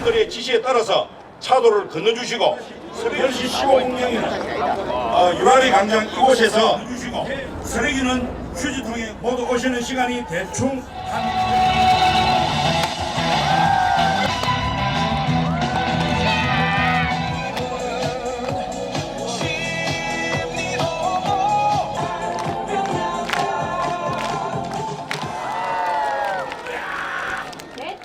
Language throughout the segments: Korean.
당원들의 지시에 따라서 차도를 건너주시고 10시 15분경에 어, 유라리 광장 이곳에서 주시고 쓰레기는 휴지통에 모두 오시는 시간이 대충 한 넷,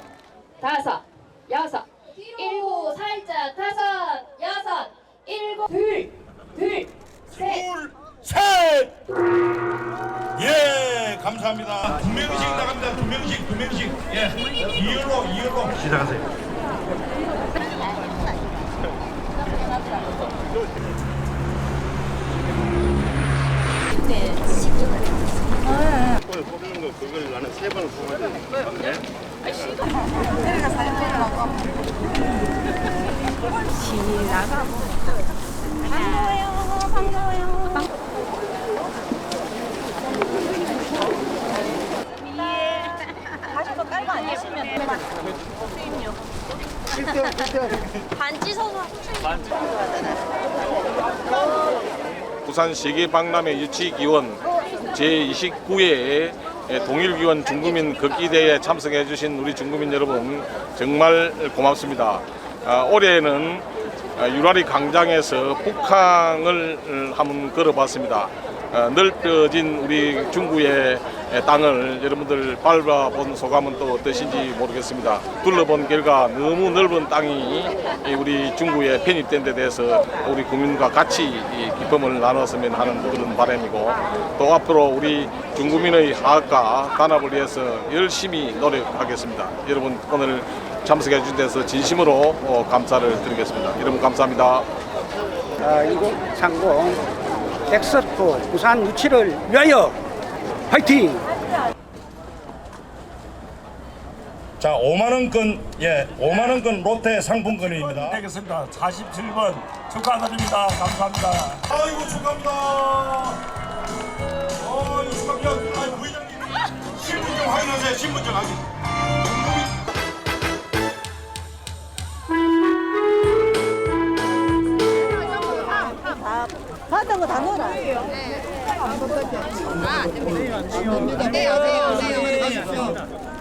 다섯, 여섯, 일곱, 살짝, 다섯, 여섯, 일곱, 둘, 둘, 셋. 셋! 예, 감사합니다. 두 명씩 나갑니다. 두 명씩, 두 명씩. 예, 이열로, 이열로. 시작하세요. 오늘 뽑는 거 그걸 나는 세 번을 뽑아야 돼. 반지 서서 부산 세계 박람회 유치기원 제29회 동일기원 중구민 걷기대회에 참석해 주신 우리 중구민 여러분 정말 고맙습니다. 아, 올해는 아, 유라리 광장에서 북항을 음, 한번 걸어봤습니다. 아, 넓어진 우리 중구의 땅을 여러분들 밟아본 소감은 또 어떠신지 모르겠습니다. 둘러본 결과 너무 넓은 땅이 이 우리 중구에 편입된 데 대해서 우리 국민과 같이 이 기쁨을 나눴으면 하는 그런 바람이고 또 앞으로 우리 중구민의 화합과 단합을 위해서 열심히 노력하겠습니다. 여러분 오늘 참석해 주신 데서 진심으로 어, 감사를 드리겠습니다. 여러분 감사합니다. 어, 이곳 상공 엑스포 부산 유치를 위하여 화이팅! 자, 5만 원권, 예, 5만 원권 롯데 상품권입니다. 되겠습니다. 47번 축하드립니다. 감사합니다. 아이고 축하합니다. 아이고 축하합니다. 아, 부회장님 신분증 확인하세요. 신분증 확인. 받은 거 다 넣어라. 네, 네, 네.